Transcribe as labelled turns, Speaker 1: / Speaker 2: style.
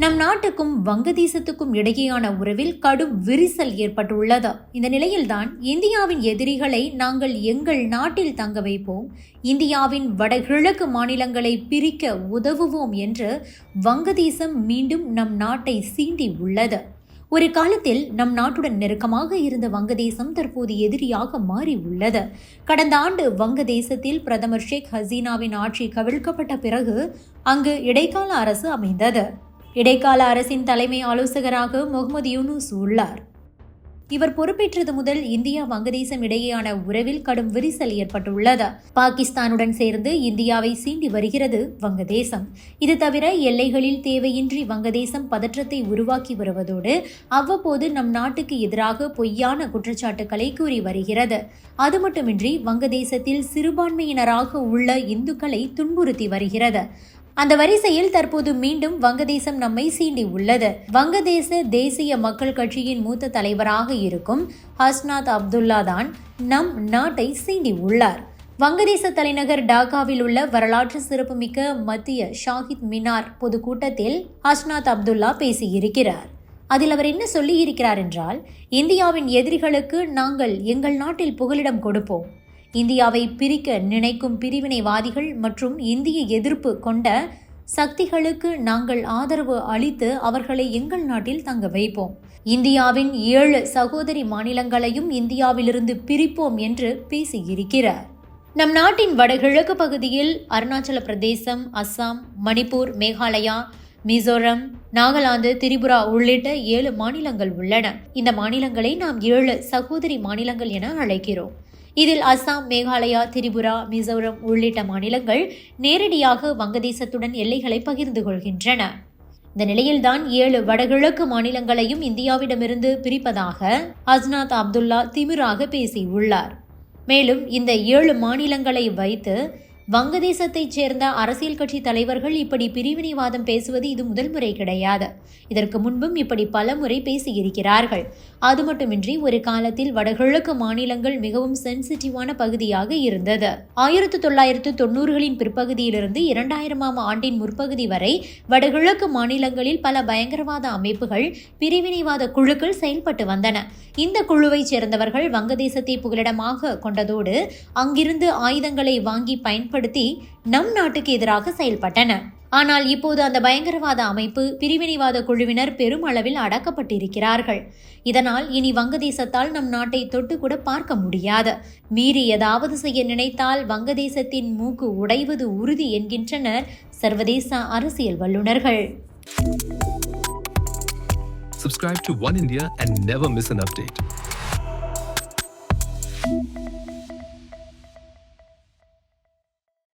Speaker 1: நம் நாட்டுக்கும் வங்கதேசத்துக்கும் இடையேயான உறவில் கடும் விரிசல் ஏற்பட்டுள்ளது. இந்த நிலையில்தான் இந்தியாவின் எதிரிகளை நாங்கள் எங்கள் நாட்டில் தங்க வைப்போம். இந்தியாவின் வடகிழக்கு மாநிலங்களை பிரிக்க உதவுவோம் என்று வங்கதேசம் மீண்டும் நம் நாட்டை சீண்டி உள்ளது. ஒரு காலத்தில் நம் நாட்டுடன் நெருக்கமாக இருந்த வங்கதேசம் தற்போது எதிரியாக மாறி உள்ளது. கடந்த ஆண்டு வங்கதேசத்தில் பிரதமர் ஷேக் ஹசீனாவின் ஆட்சி கவிழ்க்கப்பட்ட பிறகு அங்கு இடைக்கால அரசு அமைந்தது. இடைக்கால அரசின் தலைமை ஆலோசகராக முகமது யூனுஸ் உள்ளார். இவர் பொறுப்பேற்றது முதல் இந்தியா வங்கதேசம் இடையேயான உறவில் கடும் விரிசல் ஏற்பட்டுள்ளது. பாகிஸ்தானுடன் சேர்ந்து இந்தியாவை சீண்டி வருகிறது வங்கதேசம். இது தவிர எல்லைகளில் தேவையின்றி வங்கதேசம் பதற்றத்தை உருவாக்கி வருவதோடு அவ்வப்போது நம் நாட்டுக்கு எதிராக பொய்யான குற்றச்சாட்டுக்களை கூறி வருகிறது. அது மட்டுமின்றி வங்கதேசத்தில் சிறுபான்மையினராக உள்ள இந்துக்களை துன்புறுத்தி வருகிறது. அந்த வரிசையில் தற்போது மீண்டும் வங்கதேசம் நம்மை சீண்டி உள்ளது. வங்கதேச தேசிய மக்கள் கட்சியின் மூத்த தலைவராக இருக்கும் ஹஸ்னாத் அப்துல்லா தான் நம் நாட்டை சீண்டி உள்ளார். வங்கதேச தலைநகர் டாக்காவில் உள்ள வரலாற்று சிறப்புமிக்க மத்திய ஷாஹித் மினார் பொதுக்கூட்டத்தில் ஹஸ்னாத் அப்துல்லா பேசியிருக்கிறார். அதில் அவர் என்ன சொல்லியிருக்கிறார் என்றால் இந்தியாவின் எதிரிகளுக்கு நாங்கள் எங்கள் நாட்டில் புகலிடம் கொடுப்போம். இந்தியாவை பிரிக்க நினைக்கும் பிரிவினைவாதிகள் மற்றும் இந்திய எதிர்ப்பு கொண்ட சக்திகளுக்கு நாங்கள் ஆதரவு அளித்து அவர்களை எங்கள் நாட்டில் தங்க வைப்போம். இந்தியாவின் ஏழு சகோதரி மாநிலங்களையும் இந்தியாவிலிருந்து பிரிப்போம் என்று பேசியிருக்கிறார். நம் நாட்டின் வடகிழக்கு பகுதியில் அருணாச்சல பிரதேசம் அஸ்ஸாம் மணிப்பூர் மேகாலயா மிசோரம் நாகாலாந்து திரிபுரா உள்ளிட்ட ஏழு மாநிலங்கள் உள்ளன. இந்த மாநிலங்களை நாம் ஏழு சகோதரி மாநிலங்கள் என அழைக்கிறோம். இதில் அஸ்ஸாம் மேகாலயா திரிபுரா மிசோரம் உள்ளிட்ட மாநிலங்கள் நேரடியாக வங்கதேசத்துடன் எல்லைகளை பகிர்ந்து கொள்கின்றன. இந்த நிலையில்தான் ஏழு வடகிழக்கு மாநிலங்களையும் இந்தியாவிடமிருந்து பிரிப்பதாக அஸ்னாத் அப்துல்லா திமிராக பேசியுள்ளார். மேலும் இந்த ஏழு மாநிலங்களை வைத்து வங்கதேசத்தைச் சேர்ந்த அரசியல் கட்சி தலைவர்கள் இப்படி பிரிவினைவாதம் பேசுவது இது முதல் முறை கிடையாது. இதற்கு முன்பும் இப்படி பல முறை பேசியிருக்கிறார்கள். அது மட்டுமின்றி ஒரு காலத்தில் வடகிழக்கு மாநிலங்கள் மிகவும் சென்சிட்டிவான பகுதியாக இருந்தது. ஆயிரத்தி தொள்ளாயிரத்து தொண்ணூறுகளின் பிற்பகுதியிலிருந்து இரண்டாயிரமாம் ஆண்டின் முற்பகுதி வரை வடகிழக்கு மாநிலங்களில் பல பயங்கரவாத அமைப்புகள் பிரிவினைவாத குழுக்கள் செயல்பட்டு வந்தன. இந்த குழுவைச் சேர்ந்தவர்கள் வங்கதேசத்தை புகலிடமாக கொண்டதோடு அங்கிருந்து ஆயுதங்களை வாங்கி பயன்படுத்தி நம் நாட்டுக்கு எதிராக செயல்பட்டன. ஆனால் இப்போது அந்த பயங்கரவாத அமைப்பு பிரிவினைவாத குழுவினர் பெரும் அளவில் அடக்கப்பட்டிருக்கிறார்கள். இதனால் இனி வங்கதேசத்தால் நம் நாட்டை தொட்டு கூட பார்க்க முடியாது. மீறி ஏதாவது செய்ய நினைத்தால் வங்கதேசத்தின் மூக்கு உடைவது உறுதி என்கின்றனர் சர்வதேச அரசியல் வல்லுநர்கள்.
Speaker 2: Subscribe to One India and never miss an update.